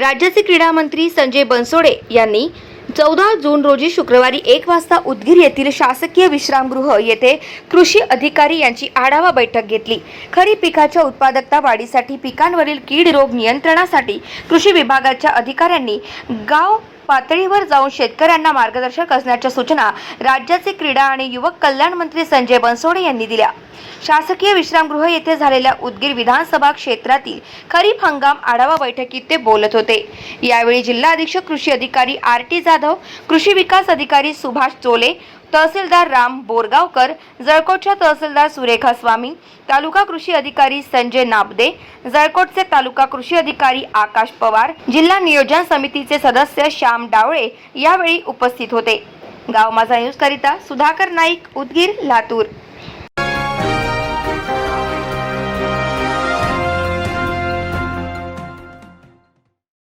राज्याचे क्रीडा मंत्री संजय बनसोडे यांनी चौदा जून रोजी शुक्रवारी एक वाजता उदगीर येथील शासकीय विश्रामगृह येथे कृषी अधिकारी यांची आढावा बैठक घेतली. खरी पिकाच्या उत्पादकता वाढीसाठी पिकांवरील कीड रोग नियंत्रणासाठी कृषी विभागाच्या अधिकाऱ्यांनी गाव पातळीवर जाऊन शेतकऱ्यांना मार्गदर्शन करण्याच्या सूचना राज्याचे क्रीडा आणि युवक कल्याण मंत्री संजय बनसोडे यांनी दिल्या. शासकीय विश्रामगृह येथे झालेल्या उदगीर विधानसभा क्षेत्रातील खरीप हंगाम आढावा बैठकीत ते बोलत होते. यावेळी जिल्हा अधीक्षक कृषी अधिकारी आर टी जाधव कृषी विकास अधिकारी सुभाष चोले तहसीलदार राम बोरगावकर जळकोटच्या तहसीलदार सुरेखा स्वामी तालुका कृषी अधिकारी संजय नाबदे जळकोटचे तालुका कृषी अधिकारी आकाश पवार जिल्हा नियोजन समितीचे सदस्य श्याम डावळे यावेळी उपस्थित होते. गाव माझा न्यूज करिता सुधाकर नाईक उदगीर लातूर.